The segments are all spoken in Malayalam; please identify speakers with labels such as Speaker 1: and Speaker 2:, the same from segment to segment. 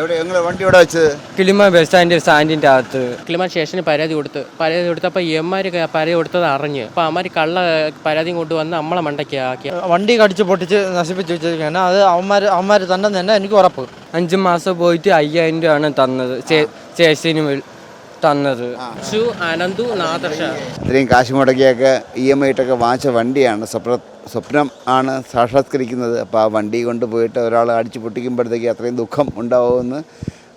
Speaker 1: എവിടെ? വണ്ടി ഇവിടെ വെച്ചത്?
Speaker 2: കിളിമ ബസ് സ്റ്റാൻഡ് സ്റ്റാൻഡിന്റെ അകത്ത്.
Speaker 3: കിളിമ സ്റ്റേഷന് പരാതി കൊടുത്ത്. പരാതി കൊടുത്തപ്പോൾ എമ്മാര് പരാതി കൊടുത്തത് അറിഞ്ഞ്. അപ്പോൾ അമ്മാര് കള്ള പരാതിയും കൊണ്ടുവന്ന് നമ്മളെ മണ്ടയ്ക്ക് ആക്കി.
Speaker 4: വണ്ടി കടിച്ച് പൊട്ടിച്ച് നശിപ്പിച്ച് വെച്ചിരിക്കുകയാണ്. അത് അവന്മാർ അവന്മാർ തന്നെ തന്നെ എനിക്ക് ഉറപ്പ്.
Speaker 2: അഞ്ച് മാസം പോയിട്ട് അയ്യായിരം രൂപയാണ് തന്നത്. ചേച്ചിന് തന്നത്.
Speaker 3: ഷു അനന്തു നാദർഷ
Speaker 1: ഇത്രയും കാശ് മുടക്കിയൊക്കെ ഇ എം ഐ ഇട്ടൊക്കെ വാങ്ങിച്ച വണ്ടിയാണ് സ്വപ്ന സ്വപ്നം ആണ് സാക്ഷാത്കരിക്കുന്നത്. അപ്പോൾ ആ വണ്ടി കൊണ്ട് പോയിട്ട് ഒരാൾ അടിച്ചു പൊട്ടിക്കുമ്പോഴത്തേക്ക് അത്രയും ദുഃഖം ഉണ്ടാവുമെന്ന്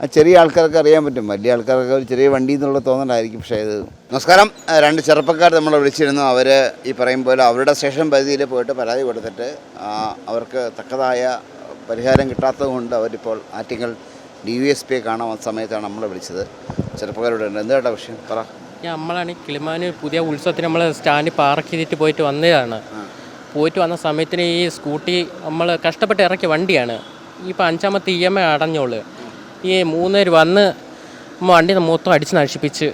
Speaker 1: ആ ചെറിയ ആൾക്കാർക്ക് അറിയാൻ പറ്റും. വലിയ ആൾക്കാർക്ക് ഒരു ചെറിയ വണ്ടി എന്നുള്ള തോന്നലായിരിക്കും. പക്ഷേ ഇത് നമസ്കാരം. രണ്ട് ചെറുപ്പക്കാർ നമ്മളെ വിളിച്ചിരുന്നു. അവർ ഈ പറയും പോലെ അവരുടെ സ്റ്റേഷൻ പരിധിയിൽ പോയിട്ട് പരാതി കൊടുത്തിട്ട് അവർക്ക് തക്കതായ പരിഹാരം കിട്ടാത്തതുകൊണ്ട് അവരിപ്പോൾ ആറ്റിങ്ങൽ ഡി വി എസ് പിയെ കാണാൻ സമയത്താണ് നമ്മളെ വിളിച്ചത്. ചെറുപ്പക്കാരോട് എന്താ വിഷയം? പറ.
Speaker 3: നമ്മളാണ് കിളിമാന് പുതിയ ഉത്സവത്തിന് നമ്മൾ സ്റ്റാൻഡ് പാർക്ക് ചെയ്തിട്ട് പോയിട്ട് വന്നതാണ്. പോയിട്ട് വന്ന സമയത്തിന് ഈ സ്കൂട്ടി നമ്മൾ കഷ്ടപ്പെട്ട് ഇറക്കിയ വണ്ടിയാണ്. ഇപ്പോൾ അഞ്ചാമത്തെ ഇ എം ഐ അടഞ്ഞോൾ. ഈ മൂന്നുപേർ വന്ന് വണ്ടി മൊത്തം അടിച്ച് നശിപ്പിച്ച്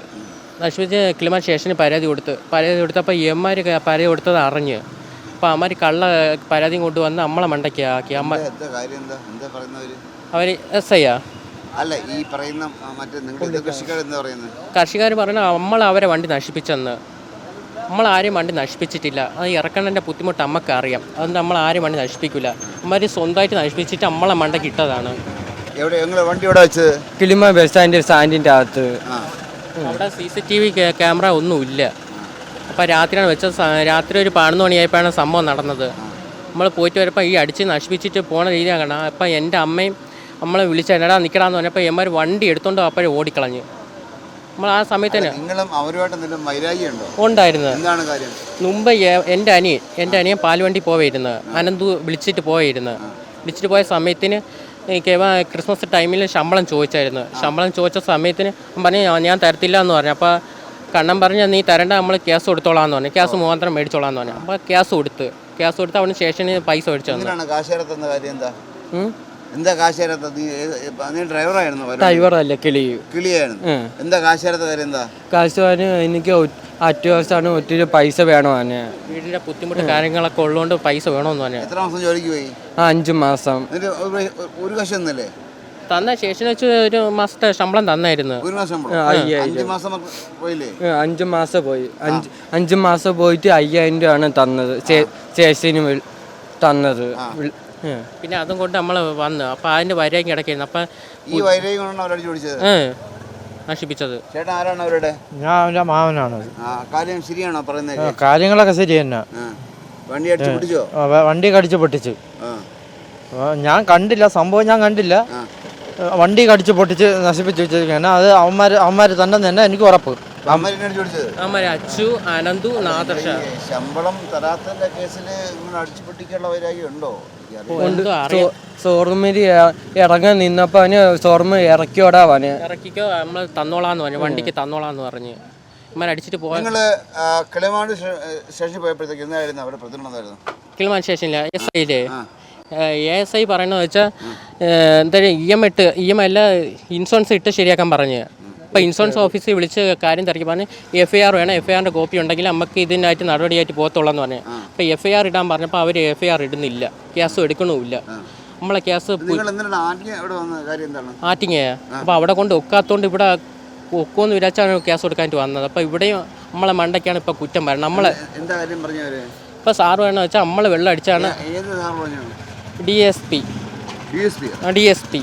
Speaker 3: നശിപ്പിച്ച് കിളിമാൻ സ്റ്റേഷനിൽ പരാതി കൊടുത്ത് പരാതി കൊടുത്തപ്പോൾ ഈ എമ്മാർ പരാതി കൊടുത്തത് അറിഞ്ഞ്. അപ്പോൾ അമ്മമാർ കള്ള പരാതിയും കൊണ്ടുവന്ന് നമ്മളെ മണ്ടയ്ക്കാക്കി അമ്മ
Speaker 1: എന്താ കാര്യം എന്താ എന്താ പറയുന്നവര്?
Speaker 3: അവർ എസ് ഐയാ
Speaker 1: അല്ല ഈ പറയുന്ന ആ, മറ്റേ എന്താ പറയുന്നത്
Speaker 3: കർഷകർ പറയുന്നത് നമ്മൾ അവരെ വണ്ടി നശിപ്പിച്ചെന്ന്. നമ്മൾ ആരെയും വണ്ടി നശിപ്പിച്ചിട്ടില്ല. അത് ഇറക്കണതിന്റെ ബുദ്ധിമുട്ട് അമ്മയ്ക്ക് അറിയാം അതുകൊണ്ട് നമ്മൾ ആരെയും വണ്ടി നശിപ്പിക്കില്ല അമ്മമാർ സ്വന്തമായിട്ട് നശിപ്പിച്ചിട്ട് നമ്മളെ മണ്ട കിട്ടതാണ്
Speaker 1: എവിടെ? എങ്ങനെ? വണ്ടി എവിടെ വെച്ചത്?
Speaker 2: കിളിമ ബസ് സ്റ്റാൻഡ് സ്റ്റാൻഡിന്റെ അകത്ത്.
Speaker 1: ആ.
Speaker 3: അവിടെ C C T V camera ഒന്നുമില്ല. അപ്പോൾ രാത്രിയാണ് വെച്ചത് രാത്രി ഒരു പതിനൊന്ന് മണിയായപ്പോഴാണ് സംഭവം നടന്നത്. നമ്മൾ പോയിട്ട് വരുമ്പോൾ ഈ അടിച്ച് നശിപ്പിച്ചിട്ട് പോണ രീതിയാണ് കാണാം അപ്പം എന്റെ അമ്മയും നമ്മളെ വിളിച്ചാൽ എന്നടാ നിൽക്കടാന്ന് പറഞ്ഞപ്പോൾ എമ്മാർ വണ്ടി എടുത്തുകൊണ്ട് അപ്പോഴേ ഓടിക്കളഞ്ഞു. നമ്മൾ ആ സമയത്ത് തന്നെ.
Speaker 1: നിങ്ങളും അവരുമായിട്ട് എന്തെങ്കിലും വൈരാഗ്യമുണ്ടോ
Speaker 3: ഉണ്ടായിരുന്നത്
Speaker 1: എന്താണ് കാര്യം?
Speaker 3: മുമ്പ് എന്റെ അനിയൻ എന്റെ അനിയൻ പാൽവണ്ടി പോവായിരുന്നു. അനന്തു വിളിച്ചിട്ട് പോയിരുന്നു വിളിച്ചിട്ട് പോയ സമയത്തിന് ക്രിസ്മസ് ടൈമിൽ ശമ്പളം ചോദിച്ചായിരുന്നു. ശമ്പളം ചോദിച്ച സമയത്തിന് പറഞ്ഞു "ഞാൻ- തരത്തില്ല എന്ന് പറഞ്ഞു. അപ്പോൾ കണ്ണൻ പറഞ്ഞ നീ തരേണ്ട നമ്മൾ ക്യാസ് കൊടുത്തോളാം എന്ന് പറഞ്ഞു. ക്യാസ് മേടിച്ചോളാം എന്ന് പറഞ്ഞു. അപ്പോൾ ക്യാസ് കൊടുത്ത്. ക്യാസ് കൊടുത്ത് അവന് ശേഷം പൈസ മേടിച്ചു തന്നു.
Speaker 1: എന്താ. എന്താ കാശേരത്ത് നീ നീ ഡ്രൈവറായിരുന്നു?
Speaker 2: ഡ്രൈവറല്ല കിളി.
Speaker 1: കിളിയായിരുന്നു. എന്താ കാശേരത്ത് കാര്യം എന്താ?
Speaker 2: കാശുവാന് എനിക്ക് അത്യാവശ്യമാണ് ഒത്തിരി പൈസ വേണോ അവന്
Speaker 3: വീടിന്റെ ബുദ്ധിമുട്ട് കാര്യങ്ങളൊക്കെ ഉള്ളതുകൊണ്ട് പൈസ വേണമെന്ന് പറഞ്ഞു
Speaker 1: എത്ര മാസം ജോലിക്ക് പോയി?
Speaker 2: ആ അഞ്ചു മാസം.
Speaker 1: എന്നിട്ട് ഒരു- ഒരു കാശ് ഒന്നല്ലേ
Speaker 3: തന്ന ശേഷം വെച്ച് ഒരു മാസത്തെ ശമ്പളം തന്നായിരുന്നു.
Speaker 1: ഒരു മാസം ശമ്പളം? അഞ്ച് മാസം പോയില്ലേ?
Speaker 2: ഏ, അഞ്ച് മാസം പോയി. അഞ്ച് അഞ്ച് മാസം പോയിട്ട് അയ്യായിരം രൂപയാണ് തന്നത്. ശേഷിന് തന്നത്. വിൾ-.
Speaker 3: പിന്നെ അതും കൊണ്ട് നമ്മൾ വന്ന് അപ്പോൾ അതിന്റെ വരയും കിടക്കായിരുന്നു. അപ്പം
Speaker 1: ഈ വൈരാഗ്യം കൊണ്ടാണ് അവരോട്
Speaker 3: ചോദിച്ചത് നശിപ്പിച്ചത്.
Speaker 1: ചേട്ടൻ ആരാണ് അവരുടെ?
Speaker 4: ഞാൻ അവന്റെ മാവനാണ്
Speaker 1: ആ കാര്യം ശരിയാണോ പറയുന്നത്?
Speaker 4: ആ, കാര്യങ്ങളൊക്കെ ശരി തന്നെ.
Speaker 1: ആ. വണ്ടി അടിച്ചു പിടിച്ചോ
Speaker 4: ആ, വ- വണ്ടി കടിച്ച് പൊട്ടിച്ച്.
Speaker 1: ആ.
Speaker 4: ആ, ഞാൻ കണ്ടില്ല സംഭവം ഞാൻ കണ്ടില്ല.
Speaker 1: ആ.
Speaker 4: ആ, വണ്ടി കടിച്ചു പൊട്ടിച്ച് നശിപ്പിച്ചു വെച്ചിരിക്കുകയാണ്. അത് അവന്മാർ അവന്മാർ തന്നെ തന്നെ എനിക്ക് ഉറപ്പ്.
Speaker 3: അമ്മ അച്ചു അനന്തു നാദർഷ.
Speaker 1: ശമ്പളം തരാത്തതിന്റെ കേസിൽ ഇങ്ങനെ അടിച്ചു പൊട്ടിക്കാനുള്ള വൈരാഗ്യം ഉണ്ടോ?
Speaker 2: ഷോറൂമിൽ ഇറങ്ങാൻ നിന്നപ്പോ അവന് ഷോറൂം ഇറക്കിയോടാ അവന്.
Speaker 3: ഇറക്കിക്കോ? നമ്മൾ തന്നോളാന്ന് പറഞ്ഞു. വണ്ടിക്ക് തന്നോളാന്ന് പറഞ്ഞു. അമ്മ അടിച്ചിട്ട് പോയ
Speaker 1: നിങ്ങൾ കിളിമാട് സ്റ്റേ- സ്റ്റേഷനിൽ പോയപ്പോഴത്തേക്ക് എന്തായിരുന്നു? അവിടെ പ്രതികരണം
Speaker 3: കിളിമാൻ സ്റ്റേഷനില്ല എസ് ഐയിൽ. എ എസ് ഐ പറയണത് വെച്ചാൽ എന്താ ഇ എം ഇട്ട് ഇ എം അല്ല ഇൻഷുറൻസ് ഇട്ട് ശരിയാക്കാൻ പറഞ്ഞ്. അപ്പോൾ ഇൻഷുറൻസ് ഓഫീസിൽ വിളിച്ച് കാര്യം തിരക്കി. പറഞ്ഞ് എഫ് ഐ ആർ വേണം. എഫ് ഐ ആറിന്റെ കോപ്പി ഉണ്ടെങ്കിൽ നമുക്ക് ഇതിനായിട്ട് നടപടിയായിട്ട് പോകത്തുള്ളൂ പറഞ്ഞു. അപ്പോൾ എഫ് ഐ ആർ ഇടാൻ പറഞ്ഞപ്പോൾ അവർ എഫ് ഐ ആർ ഇടുന്നില്ല. കേസ് എടുക്കണമില്ല നമ്മളെ കേസ് ആറ്റിങ്ങയാ അപ്പോൾ അവിടെ കൊണ്ട് ഒക്കാത്തോണ്ട് ഇവിടെ ഒക്കുമെന്ന് വിചാരിച്ചാണ് കേസ് കൊടുക്കാനായിട്ട് വന്നത്. അപ്പോൾ ഇവിടെയും നമ്മളെ മണ്ടയ്ക്കാണ് ഇപ്പോൾ കുറ്റം പറയുന്നത്. നമ്മളെ
Speaker 1: എന്താ കാര്യം പറഞ്ഞവര്
Speaker 3: ഇപ്പോൾ സാറ് വേണമെന്ന് വെച്ചാൽ നമ്മളെ വെള്ളം അടിച്ചാണ് D S P
Speaker 1: D S P
Speaker 3: D S P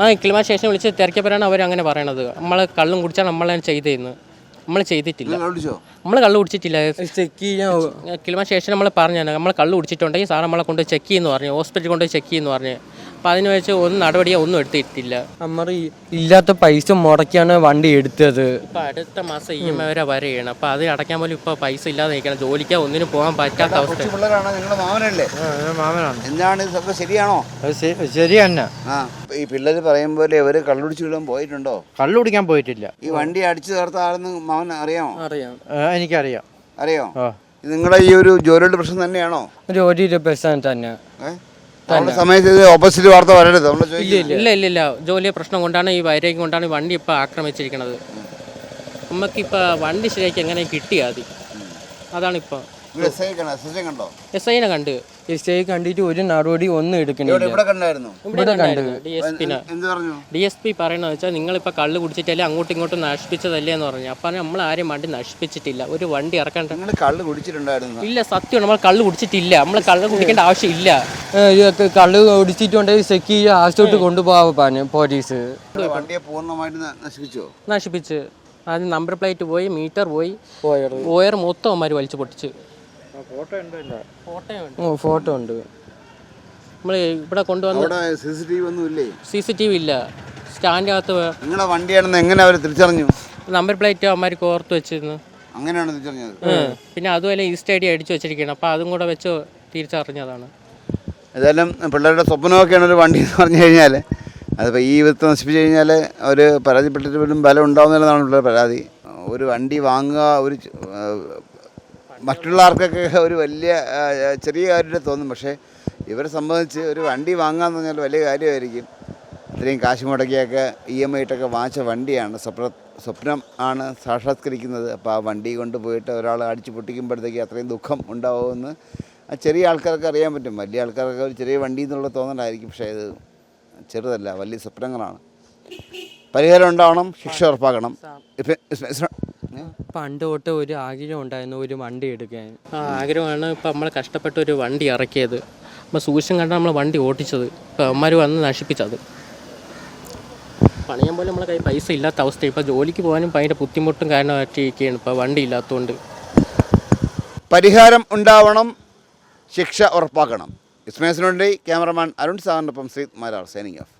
Speaker 3: ആ കിളിമാ സ്റ്റേഷൻ വിളിച്ച് തിരക്കിയപ്പോഴാണ് അവർ അങ്ങനെ പറയണത്. നമ്മൾ കള്ളും കുടിച്ചാൽ നമ്മളാണ് ചെയ്തതെന്ന് നമ്മൾ ചെയ്തിട്ടില്ല. നമ്മൾ കള്ള് കുടിച്ചിട്ടില്ല.
Speaker 2: ചെക്ക് ചെയ്യാൻ
Speaker 3: കിളിമാ സ്റ്റേഷൻ നമ്മൾ പറഞ്ഞു നമ്മൾ കള്ള് കുടിച്ചിട്ടുണ്ടെങ്കിൽ സാർ നമ്മളെ കൊണ്ട് ചെക്ക് ചെയ്യുന്നു പറഞ്ഞു. ഹോസ്പിറ്റലിൽ കൊണ്ട് ചെക്ക് ചെയ്യുന്നു പറഞ്ഞു. അപ്പോൾ അതിന് വെച്ച് ഒന്നും നടപടിയോ ഒന്നും എടുത്തിട്ടില്ല.
Speaker 2: നമ്മൾ ഇല്ലാത്ത പൈസ മുടക്കിയാണ് വണ്ടി എടുത്തത്.
Speaker 3: ഇപ്പം അടുത്ത മാസം ഇ എം ഐ വരെ വരെയാണ്. അപ്പോൾ അത് അടയ്ക്കാൻ പോലും ഇപ്പോൾ പൈസ ഇല്ലാതെ നിൽക്കണം. ജോലിക്കോ ഒന്നിനും പോകാൻ പറ്റാത്ത അവസ്ഥ
Speaker 1: പിള്ളേരാണ് നിങ്ങളുടെ മാമനല്ലേ?
Speaker 4: ആ, ഞാൻ മാമനാണ്.
Speaker 1: എന്താണ് ഇതൊക്കെ ശരിയാണോ?
Speaker 4: അത് ശരി തന്നെ.
Speaker 1: ആ ഈ പിള്ളേർ പറയും പോലെ ഇവർ കള്ളുടിച്ചു വിടാൻ പോയിട്ടുണ്ടോ?
Speaker 4: കള്ളുടിക്കാൻ പോയിട്ടില്ല.
Speaker 1: ഈ വണ്ടി അടിച്ചു ചേർത്ത ആളെന്ന് മാമൻ അറിയാമോ?
Speaker 2: അറിയാം.
Speaker 4: എനിക്കറിയാം.
Speaker 1: അറിയോ? നിങ്ങളുടെ ഈ ഒരു ജോലിയുടെ പ്രശ്നം തന്നെയാണോ?
Speaker 2: ജോലിയുടെ പ്രശ്നം തന്നെ.
Speaker 1: സമയത്ത് ഇത് ഓപ്പോസിറ്റ് വാർത്ത വരരുത്. നമ്മൾ ചോദിക്കില്ല
Speaker 3: ഇല്ല ഇല്ല ഇല്ല. ജോലിയെ പ്രശ്നം കൊണ്ടാണ് ഈ വൈരാഗ്യം കൊണ്ടാണ് ഈ വണ്ടി ഇപ്പോൾ ആക്രമിച്ചിരിക്കുന്നത് നമുക്കിപ്പോൾ വണ്ടി ശരിയാക്കി എങ്ങനെ കിട്ടിയാൽ മതി അതാണിപ്പോൾ
Speaker 1: എസ്
Speaker 3: ഐനെ കണ്ട്?
Speaker 2: എസ് ഐ കണ്ടിട്ട് ഒരു നടപടി ഒന്നും എടുക്കണില്ല.
Speaker 3: ഡി എസ് പി പറയുന്നത് വെച്ചാൽ നിങ്ങളിപ്പോൾ കള്ള് കുടിച്ചിട്ടല്ലേ അങ്ങോട്ടും ഇങ്ങോട്ടും നശിപ്പിച്ചതല്ലേ എന്ന് പറഞ്ഞു. അപ്പം നമ്മൾ ആരും വണ്ടി നശിപ്പിച്ചിട്ടില്ല. ഒരു വണ്ടി ഇറക്കണ്ട
Speaker 1: നിങ്ങൾ കള്ള് കുടിച്ചിട്ടുണ്ടായിരുന്നു.
Speaker 3: ഇല്ല സത്യം നമ്മൾ കള്ള് കുടിച്ചിട്ടില്ല. നമ്മൾ കള്ള് കുടിക്കേണ്ട ആവശ്യമില്ല.
Speaker 2: കള്ള് കുടിച്ചിട്ടുണ്ടെങ്കിൽ ചെക്ക് ചെയ്യുക ആശുപത്രി കൊണ്ടുപോകാൻ പോലീസ്.
Speaker 1: വണ്ടിയെ പൂർണമായിട്ട് നശിപ്പിച്ചോ?
Speaker 3: നശിപ്പിച്ച്. അത് നമ്പർ പ്ലേറ്റ് പോയി മീറ്റർ പോയി. ഓയർ മൊത്തം അവന്മാർ വലിച്ചു പൊട്ടിച്ച്.
Speaker 2: ഓ ഫോട്ടോ ഉണ്ട്.
Speaker 3: നമ്മൾ ഇവിടെ കൊണ്ടുവന്ന
Speaker 1: അവിടെ സി സി ടി വി ഒന്നും ഇല്ലേ?
Speaker 3: സി സി ടി വി ഇല്ല സ്റ്റാൻഡിനകത്ത്
Speaker 1: നിങ്ങളുടെ വണ്ടിയാണെന്ന് എങ്ങനെ അവർ തിരിച്ചറിഞ്ഞു?
Speaker 3: നമ്പർ പ്ലേറ്റ് അവന്മാർ കോർത്ത് വെച്ചിരുന്നു.
Speaker 1: അങ്ങനെയാണ് തിരിച്ചറിഞ്ഞത്?
Speaker 3: പിന്നെ അതുപോലെ ഈസ്റ്റ് ഐ ഡി അടിച്ചു വെച്ചിരിക്കണം അപ്പോൾ അതും കൂടെ വെച്ച് തിരിച്ചറിഞ്ഞതാണ്.
Speaker 1: ഏതായാലും പിള്ളേരുടെ സ്വപ്നമൊക്കെയാണ് ഒരു വണ്ടി എന്ന് പറഞ്ഞു കഴിഞ്ഞാൽ അതിപ്പോൾ ഈ വിത്ത് നശിപ്പിച്ച് കഴിഞ്ഞാൽ അവർ പരാതിപ്പെട്ടിട്ട് പോലും ബലം ഉണ്ടാവുന്നില്ലെന്നാണ് പിള്ളേർ പരാതി. ഒരു വണ്ടി വാങ്ങുക ഒരു ച- ആ, മറ്റുള്ള ആൾക്കൊക്കെ ഒരു വലിയ ചെറിയ കാര്യമായിട്ട് തോന്നും. പക്ഷേ ഇവരെ സംബന്ധിച്ച് ഒരു വണ്ടി വാങ്ങുക എന്ന് പറഞ്ഞാൽ വലിയ കാര്യമായിരിക്കും. ഇത്രയും കാശ് മുടക്കിയൊക്കെ ഇ എം ഐ ഇട്ടൊക്കെ വാങ്ങിച്ച വണ്ടിയാണ്. സ്വപ്ന സ്വപ്നം ആണ് സാക്ഷാത്കരിക്കുന്നത്. അപ്പോൾ ആ വണ്ടി കൊണ്ട് പോയിട്ട് ഒരാൾ അടിച്ചു പൊട്ടിക്കുമ്പോഴത്തേക്ക് അത്രയും ദുഃഖം ഉണ്ടാവുമെന്ന് ആ ചെറിയ ആൾക്കാർക്ക് അറിയാൻ പറ്റും. വലിയ ആൾക്കാർക്ക് ഒരു ചെറിയ വണ്ടി എന്നുള്ള തോന്നലായിരിക്കും. പക്ഷേ ഇത് ചെറുതല്ല വലിയ സ്വപ്നങ്ങളാണ്. പരിഹാരം ഉണ്ടാവണം ശിക്ഷ ഉറപ്പാക്കണം?
Speaker 2: പണ്ട് തൊട്ട് ഒരു ആഗ്രഹം ഉണ്ടായിരുന്നു ഒരു വണ്ടി എടുക്കാൻ.
Speaker 3: ആ ആഗ്രഹമാണ് ഇപ്പം നമ്മൾ കഷ്ടപ്പെട്ട് ഒരു വണ്ടി ഇറക്കിയത്. നമ്മൾ സൂക്ഷിച്ചും കണ്ടാണ് നമ്മൾ വണ്ടി ഓടിച്ചത്. ഇപ്പം അമ്മമാർ വന്ന് നശിപ്പിച്ചത്. പണിയാൻ പോലും നമ്മളെ കൈ പൈസ ഇല്ലാത്ത അവസ്ഥ ഇപ്പോൾ ജോലിക്ക് പോകാനും ഭയങ്കര ബുദ്ധിമുട്ടും കാരണമായിട്ടിരിക്കുകയാണ് ഇപ്പോൾ വണ്ടി ഇല്ലാത്തതുകൊണ്ട്
Speaker 1: പരിഹാരം ഉണ്ടാവണം ശിക്ഷ ഉറപ്പാക്കണം. ഇസ്മേസിനുണ്ടി ക്യാമറമാൻ അരുൺ സാറിനൊപ്പം ശ്രീ മാരാർ സൈനിങ് ഓഫ്.